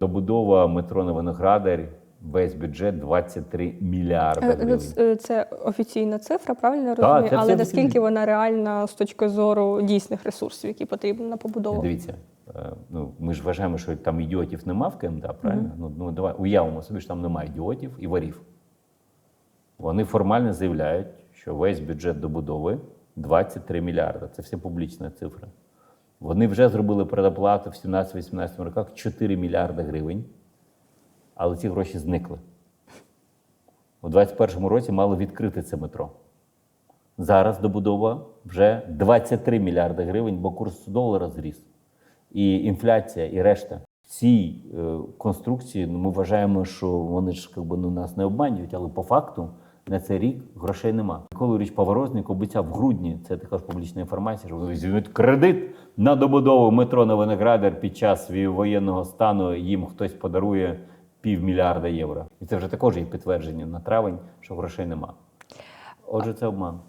Добудова метро на Виноградарі, весь бюджет 23 мільярди Е, гривень. е, Це офіційна цифра, правильно я Так, це Але наскільки вона реальна з точки зору дійсних ресурсів, які потрібні на побудову? Дивіться, е, ну ми ж вважаємо, що там ідіотів нема в КМДА, правильно? Ну, ну давай уявимо собі, що там немає ідіотів і ворів. Вони формально заявляють, що весь бюджет добудови 23 мільярди. Це все публічна цифра. Вони вже зробили предоплату в 17-18 роках 4 мільярди гривень, але ці гроші зникли. У 2021 році мало відкрити це метро. Зараз добудова вже 23 мільярди гривень, бо курс долара зріс. І інфляція, і решта. Ці е, конструкції ну, ми вважаємо, що вони ж якби, ну, нас не обманюють, але по факту на цей рік грошей нема. Микола річ Поворозник обіцяв в грудні, це також публічна інформація, що вони візьмуть кредит на добудову метро на Виноградар під час воєнного стану. Їм хтось подарує півмільярда євро. І це вже також є підтвердження на травень, що грошей нема. Отже, це обман.